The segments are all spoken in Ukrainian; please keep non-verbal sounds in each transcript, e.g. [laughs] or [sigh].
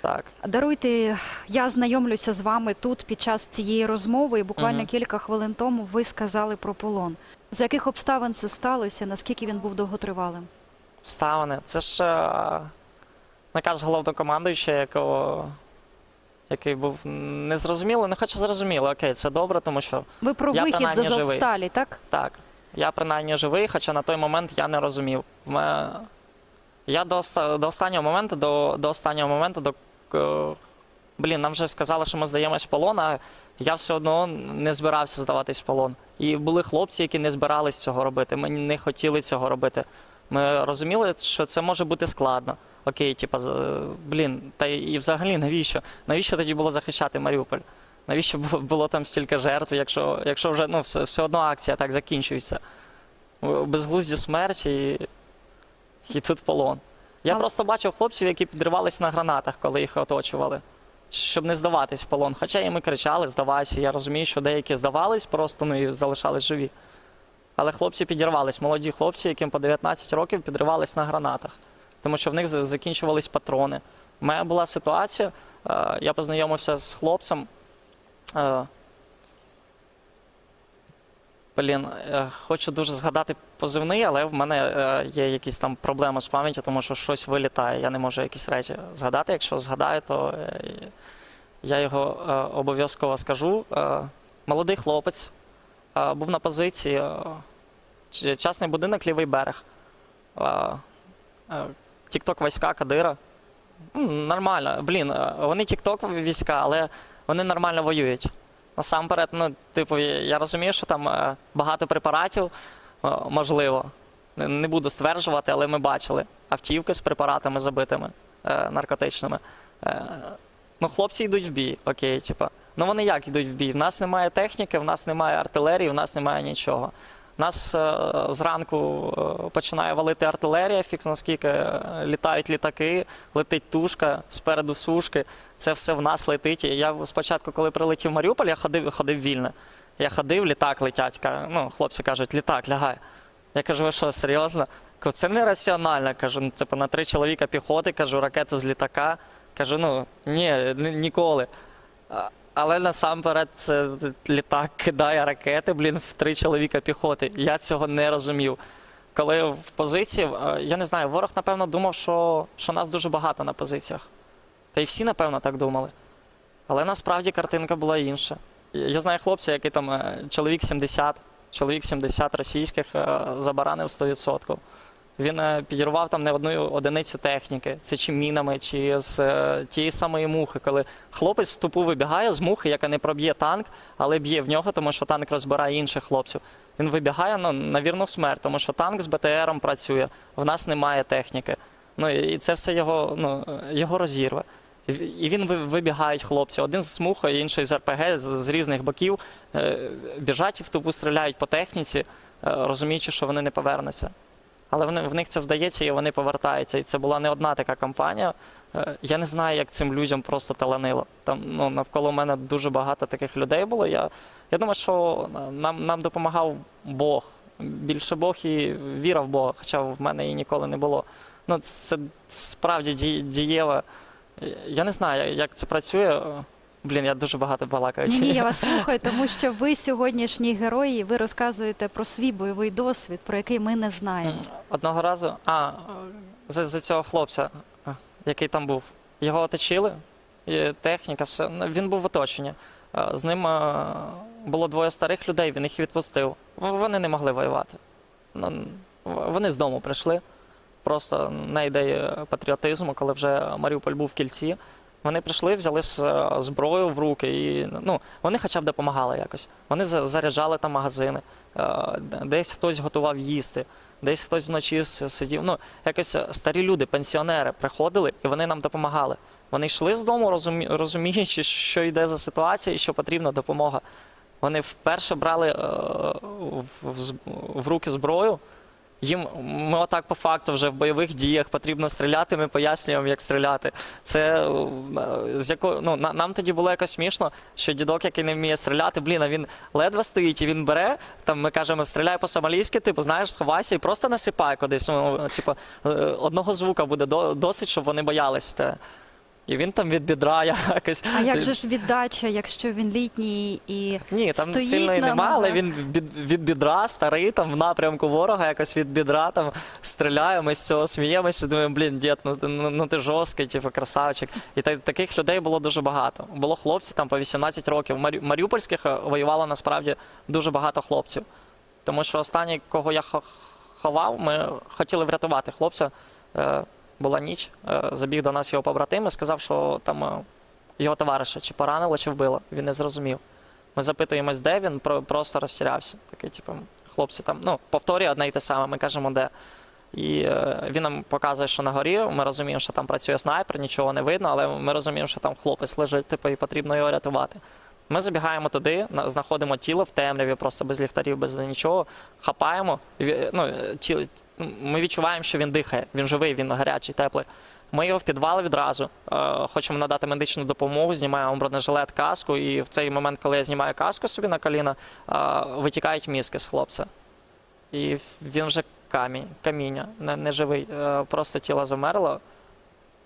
Так. Даруйте, я знайомлюся з вами тут під час цієї розмови, і буквально Мгм. кілька хвилин тому ви сказали про полон. За яких обставин це сталося? Наскільки він був довготривалим? Вставини. Це ж е, наказ головнокомандуючого, якого. Який був незрозумілий, не хочу зрозуміло. Окей, це добре, тому що Ви про Я вихід з принаймні. Азовсталі, так? Так, я принаймні живий, хоча на той момент я не розумів. Я до, до останнього моменту, до, до останнього моменту, до. К- Блін, нам вже сказали, що ми здаємось в полон, а я все одно не збирався здаватись в полон. І були хлопці, які не збирались цього робити. Ми не хотіли цього робити. Ми розуміли, що це може бути складно. Окей, типа, блін, та і взагалі навіщо? Навіщо тоді було захищати Маріуполь? Навіщо було там стільки жертв, якщо, якщо вже ну, все, все одно акція так закінчується? Безглузді смерті і, і тут полон. Я Але- просто бачив хлопців, які підривались на гранатах, коли їх оточували, щоб не здаватись в полон. Хоча і ми кричали, здавайся. Я розумію, що деякі здавались просто ну, і залишались живі. Але хлопці підірвались, молоді хлопці, яким по 19 років підривались на гранатах, тому що в них за- закінчувались патрони. У мене була ситуація, е, я познайомився з хлопцем. е, Блін, е, хочу дуже згадати позивний, але в мене е, є якісь там проблеми з пам'яттю, тому що щось вилітає. Я не можу якісь речі згадати. Якщо згадаю, то е, я його е, обов'язково скажу. Молодий хлопець був на позиції ч- частний будинок, лівий берег. Тікток війська Кадира. Нормально. Блін, вони тікток війська, але вони нормально воюють. Насамперед, ну, типу, я розумію, що там багато препаратів, можливо. Не- буду стверджувати, але ми бачили автівки з препаратами забитими е, наркотичними. Е, ну, хлопці йдуть в бій, окей, типа. Ну вони як йдуть в бій? В нас немає техніки, в нас немає артилерії, в нас немає нічого. Нас е, зранку е, починає валити артилерія, фікс наскільки е, літають літаки, летить тушка, спереду сушки. Це все в нас летить. Я спочатку, коли прилетів в Маріуполь, я ходив, ходив вільно. Я ходив, літак летять. Ну, хлопці кажуть, літак, лягай. Я кажу, ви що, серйозно? Кажу, це нераціонально. Кажу, ну, типу, на три чоловіка піхоти, кажу, ракету з літака. Кажу, ну ні, ні- ніколи. Але насамперед це літак кидає ракети, блін, в три чоловіка піхоти. Я цього не розумів. Коли в позиції, я не знаю, ворог, напевно, думав, що, що нас дуже багато на позиціях. Та й всі, напевно, так думали. Але насправді картинка була інша. Я знаю хлопця, який там е, чоловік 70, чоловік 70 російських е, забаранив 100%. Він е, підірвав там не одну одиницю техніки, це чи мінами, чи з е, тієї самої мухи, коли хлопець в тупу вибігає з мухи, яка не проб'є танк, але б'є в нього, тому що танк розбирає інших хлопців. Він вибігає ну, на вірну смерть, тому що танк з БТРом працює, в нас немає техніки. Ну і це все його, ну, його розірве. І він вибігають хлопці. Один з мухою, інший з РПГ з, з різних боків. е, Біжать і в тупу стріляють по техніці, е, розуміючи, що вони не повернуться. Але вони, в них це вдається і вони повертаються. І це була не одна така кампанія. Е, Я не знаю, як цим людям просто таланило. Там ну, навколо мене дуже багато таких людей було. Я, я думаю, що нам, нам допомагав Бог. Більше Бог і віра в Бога, хоча в мене її ніколи не було. Ну, це справді ді- дієво. Я не знаю, як це працює. Блін, я дуже багато балакаю. Ні, я [laughs] вас слухаю, тому що ви сьогоднішні герої, ви розказуєте про свій бойовий досвід, про який ми не знаємо. Одного разу, а, за, за цього хлопця, який там був, його оточили, і техніка, все. Ну, Він був в оточенні. З ним було двоє старих людей, він їх відпустив. Вони не могли воювати. Ну, Вони з дому прийшли. Просто на ідеї патріотизму, коли вже Маріуполь був в кільці. Вони прийшли, взяли е, зброю в руки, і ну, вони хоча б допомагали якось. Вони за- заряджали там магазини, е, десь хтось готував їсти, десь хтось вночі сидів. Ну, якось старі люди, пенсіонери приходили і вони нам допомагали. Вони йшли з дому, розумі, розуміючи, що йде за ситуація і що потрібна допомога. Вони вперше брали е, в руки зброю. Їм ми отак по факту вже в бойових діях потрібно стріляти. Ми пояснюємо, як стріляти. Це е, з якою ну нам тоді було якось смішно, що дідок, який не вміє стріляти, блін, а він ледве стоїть і він бере. Там ми кажемо, стріляй по-сомалійськи, типу, знаєш, сховайся і просто насипай кудись. Ну, типу, е, одного звука буде досить, щоб вони боялись. Те. І він там від бідра [laughs] якось. А як же ж віддача, якщо він літній і Ні, там стоїть сильної на нема, але ногах? він від, від бідра старий, там в напрямку ворога, якось від бідра там стріляє, ми з цього сміємося, думаємо, блін, дід, ну, ти- ну, ну ти жорсткий, типу, красавчик. І та, таких людей було дуже багато. Було хлопці там по 18 років. Марі, Маріупольських е, воювало насправді дуже багато хлопців. Тому що останній, кого я хо- ховав, ми хотіли врятувати хлопця. Е, була ніч, е, забіг до нас його побратим і сказав, що там е, його товариша чи поранило, чи вбило. Він не зрозумів. Ми запитуємось, де він, просто розтірявся. Такий, типу, хлопці там, ну, повторює одне і те саме, ми кажемо, де. І е, він нам показує, що на горі. Ми розуміємо, що там працює снайпер, нічого не видно, але ми розуміємо, що там хлопець лежить, типу, і потрібно його рятувати. Ми забігаємо туди, знаходимо тіло в темряві, просто без ліхтарів, без нічого, хапаємо. Ну, е, тіло, ми відчуваємо, що він дихає, він живий, він гарячий, теплий. Ми його в підвал відразу. Е, хочемо надати медичну допомогу, знімаємо бронежилет, каску. І в цей момент, коли я знімаю каску собі на коліна, е, витікають мізки з хлопця. І він вже камінь, каміння, не, не живий, е, просто тіло замерло.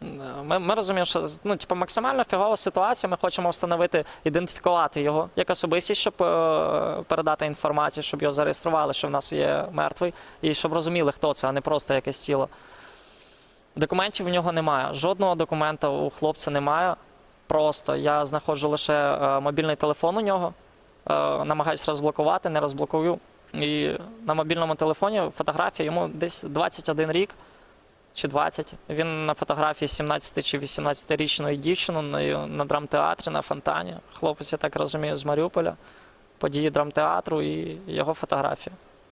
Е, Ми, ми розуміємо, що ну, типу, максимально фігова ситуація. Ми хочемо встановити, ідентифікувати його як особистість, щоб е, передати інформацію, щоб його зареєстрували, що в нас є мертвий, і щоб розуміли, хто це, а не просто якесь тіло. Документів в нього немає. Жодного документа у хлопця немає. Просто я знаходжу лише е, мобільний телефон у нього, е, намагаюсь розблокувати, не розблокую. І на мобільному телефоні фотографія йому десь 21 рік чи 20. Він на фотографії 17 чи 18-річної дівчини на, драмтеатрі на фонтані. Хлопець, я так розумію, з Маріуполя. Події драмтеатру і його фотографія.